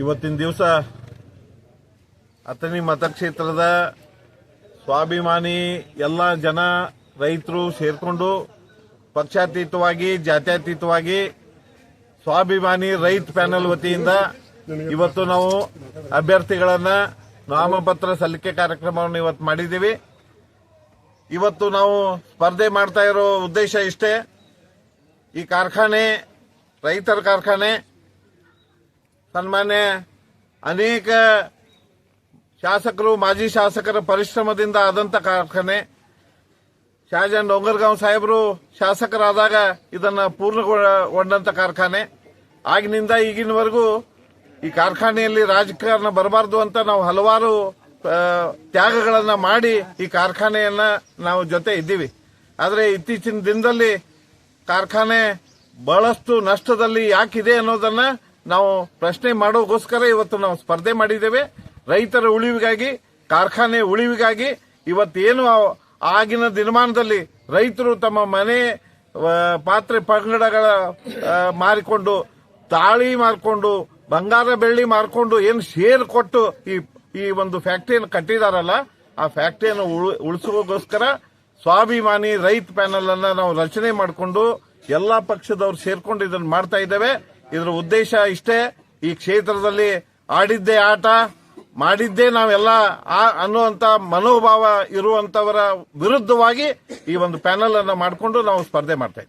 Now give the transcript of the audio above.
ಇವತ್ತಿನ ದಿವಸ ಅಥಣಿ ಮತಕ್ಷೇತ್ರದ ಸ್ವಾಭಿಮಾನಿ ಎಲ್ಲ ಜನ ರೈತರು ಸೇರಿಕೊಂಡು ಪಕ್ಷಾತೀತವಾಗಿ, ಜಾತ್ಯತೀತವಾಗಿ ಸ್ವಾಭಿಮಾನಿ ರೈತ ಪ್ಯಾನಲ್ ವತಿಯಿಂದ ಇವತ್ತು ನಾವು ಅಭ್ಯರ್ಥಿಗಳನ್ನ ನಾಮಪತ್ರ ಸಲ್ಲಿಕೆ ಕಾರ್ಯಕ್ರಮವನ್ನು ಇವತ್ತು ಮಾಡಿದ್ದೀವಿ. ಇವತ್ತು ನಾವು ಸ್ಪರ್ಧೆ ಮಾಡ್ತಾ ಇರೋ ಉದ್ದೇಶ ಇಷ್ಟೇ. ಈ ಕಾರ್ಖಾನೆ, ರೈತರ ಕಾರ್ಖಾನೆ ಸನ್ಮಾನ್ಯ ಅನೇಕ ಶಾಸಕರು, ಮಾಜಿ ಶಾಸಕರ ಪರಿಶ್ರಮದಿಂದ ಆದಂತ ಕಾರ್ಖಾನೆ. ಶಾಜಾನ್ ಡೊಂಗರ್ಗಾಂವ್ ಸಾಹೇಬರು ಶಾಸಕರಾದಾಗ ಇದನ್ನ ಪೂರ್ಣಗೊಂಡಂತ ಕಾರ್ಖಾನೆ. ಆಗಿನಿಂದ ಈಗಿನವರೆಗೂ ಈ ಕಾರ್ಖಾನೆಯಲ್ಲಿ ರಾಜಕಾರಣ ಬರಬಾರದು ಅಂತ ನಾವು ಹಲವಾರು ತ್ಯಾಗಗಳನ್ನ ಮಾಡಿ ಈ ಕಾರ್ಖಾನೆಯನ್ನ ನಾವು ಜೊತೆ ಇದ್ದೀವಿ. ಆದರೆ ಇತ್ತೀಚಿನ ದಿನದಲ್ಲಿ ಕಾರ್ಖಾನೆ ಬಹಳಷ್ಟು ನಷ್ಟದಲ್ಲಿ ಯಾಕಿದೆ ಅನ್ನೋದನ್ನ ನಾವು ಪ್ರಶ್ನೆ ಮಾಡೋಗೋಸ್ಕರ ಇವತ್ತು ನಾವು ಸ್ಪರ್ಧೆ ಮಾಡಿದ್ದೇವೆ. ರೈತರ ಉಳಿವಿಗಾಗಿ, ಕಾರ್ಖಾನೆ ಉಳಿವಿಗಾಗಿ ಇವತ್ತೇನು ಆಗಿನ ದಿನಮಾನದಲ್ಲಿ ರೈತರು ತಮ್ಮ ಮನೆ ಪಾತ್ರೆ ಪಂಗಡಗಳ ಮಾರಿಕೊಂಡು, ತಾಳಿ ಮಾರ್ಕೊಂಡು, ಬಂಗಾರ ಬೆಳ್ಳಿ ಮಾರ್ಕೊಂಡು ಏನು ಶೇರ್ ಕೊಟ್ಟು ಈ ಈ ಒಂದು ಫ್ಯಾಕ್ಟರಿಯನ್ನು ಕಟ್ಟಿದಾರಲ್ಲ, ಆ ಫ್ಯಾಕ್ಟರಿಯನ್ನು ಉಳು- ಉಳಿಸೋಗೋಸ್ಕರ ಸ್ವಾಭಿಮಾನಿ ರೈತ ಪ್ಯಾನಲ್ ಅನ್ನ ನಾವು ರಚನೆ ಮಾಡಿಕೊಂಡು ಎಲ್ಲಾ ಪಕ್ಷದವ್ರು ಸೇರ್ಕೊಂಡು ಇದನ್ನು ಮಾಡ್ತಾ ಇದ್ದೇವೆ. ಇದರ ಉದ್ದೇಶ ಇಷ್ಟೇ, ಈ ಕ್ಷೇತ್ರದಲ್ಲಿ ಆಡಿದ್ದೇ ಆಟ, ಮಾಡಿದ್ದೇ ನಾವೆಲ್ಲ ಅನ್ನುವಂತ ಮನೋಭಾವ ಇರುವಂತವರ ವಿರುದ್ಧವಾಗಿ ಈ ಒಂದು ಪ್ಯಾನಲ್ ಅನ್ನು ಮಾಡಿಕೊಂಡು ನಾವು ಸ್ಪರ್ಧೆ ಮಾಡ್ತಾ